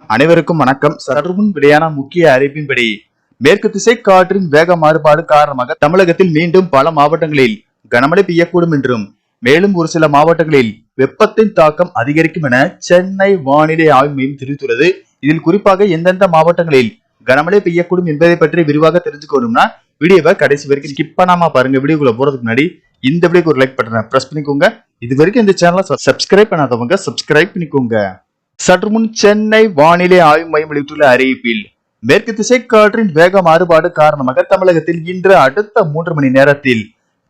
அனைவருக்கும் வணக்கம். சற்றுமுன் வெளியான முக்கிய அறிவிப்பின்படி மேற்கு திசை காற்றின் வேக மாறுபாடு காரணமாக தமிழகத்தில் மீண்டும் பல மாவட்டங்களில் கனமழை பெய்யக்கூடும் என்றும் மேலும் ஒரு சில மாவட்டங்களில் வெப்பத்தின் தாக்கம் அதிகரிக்கும் என சென்னை வானிலை ஆய்வு மையம் தெரிவித்துள்ளது. இதில் குறிப்பாக எந்தெந்த மாவட்டங்களில் கனமழை பெய்யக்கூடும் என்பதை பற்றி விரிவாக தெரிஞ்சுக்கணும்னா வீடியோவை கடைசி வரைக்கும் ஸ்கிப் பண்ணாம பாருங்க. வீடியோக்குள்ள போறதுக்கு முன்னாடி இந்த வீடியோக்கு ஒரு லைக் பட்டனை பிரஸ் பண்ணிக்கோங்க. இது வரைக்கும் இந்த சேனலை சப்ஸ்கிரைப் பண்ணாதவங்க சப்ஸ்கிரைப் பண்ணிக்கோங்க. சற்றுமுன் சென்னை வானிலை ஆய்வு மையம் வெளியிட்டுள்ள அறிவிப்பில் மேற்கு திசை காற்றின் வேக மாறுபாடு காரணமாக தமிழகத்தில் இன்று அடுத்த மூன்று மணி நேரத்தில்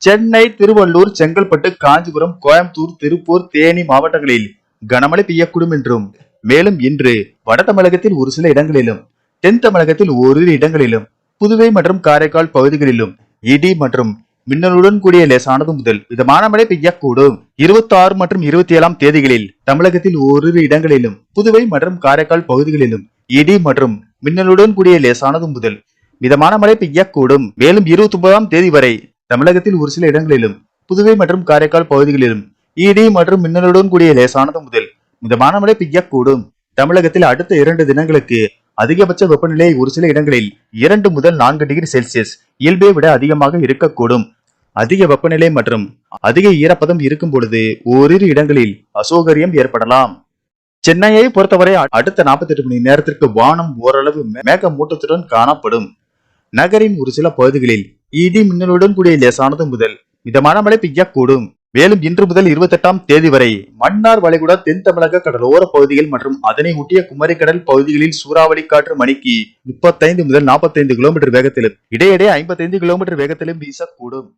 சென்னை திருவள்ளூர் செங்கல்பட்டு காஞ்சிபுரம் கோயம்புத்தூர் திருப்பூர் தேனி மாவட்டங்களில் கனமழை பெய்யக்கூடும் என்றும் மேலும் இன்று வட தமிழகத்தில் ஒரு சில இடங்களிலும் தென் தமிழகத்தில் ஓரிரு இடங்களிலும் புதுவை மற்றும் காரைக்கால் பகுதிகளிலும் இடி மற்றும் மின்னலுடன் கூடிய லேசானது முதல் மிதமான மழை பெய்யக்கூடும். இருபத்தி ஆறு மற்றும் இருபத்தி ஏழாம் தேதிகளில் தமிழகத்தில் ஓரிரு இடங்களிலும் புதுவை மற்றும் காரைக்கால் பகுதிகளிலும் இடி மற்றும் மின்னலுடன் கூடிய லேசானது முதல் மிதமான மழை பெய்யக்கூடும். மேலும் இருபத்தி ஒன்பதாம் தேதி வரை தமிழகத்தில் ஒரு சில இடங்களிலும் புதுவை மற்றும் காரைக்கால் பகுதிகளிலும் இடி மற்றும் மின்னலுடன் கூடிய லேசானது முதல் மிதமான மழை பெய்யக்கூடும். தமிழகத்தில் அடுத்த இரண்டு தினங்களுக்கு அதிகபட்ச வெப்பநிலை ஒரு சில இடங்களில் இரண்டு முதல் நான்கு டிகிரி செல்சியஸ் இயல்பை விட அதிகமாக இருக்கக்கூடும். அதிக வெப்பநிலை மற்றும் அதிக ஈரப்பதம் இருக்கும் பொழுது ஓரிரு இடங்களில் அசௌகரியம் ஏற்படலாம். சென்னையை பொறுத்தவரை அடுத்த 48 மணி நேரத்திற்கு வானம் ஓரளவு மேகமூட்டத்துடன் காணப்படும். நகரின் ஒரு சில பகுதிகளில் இடி மின்னலுடன் கூடிய லேசானது முதல் மிதமான மழை பெய்யக்கூடும். மேலும் இன்று முதல் 28ஆம் தேதி வரை மன்னார் வளைகுடா தென் தமிழக கடலோர பகுதிகள் மற்றும் அதனை ஒட்டிய குமரிக்கடல் பகுதிகளில் சூறாவளி காற்று மணிக்கு 35 முதல் 45 கிலோமீட்டர் வேகத்திலும் இடையிடையே 55 கிலோமீட்டர் வேகத்திலும் வீசக்கூடும்.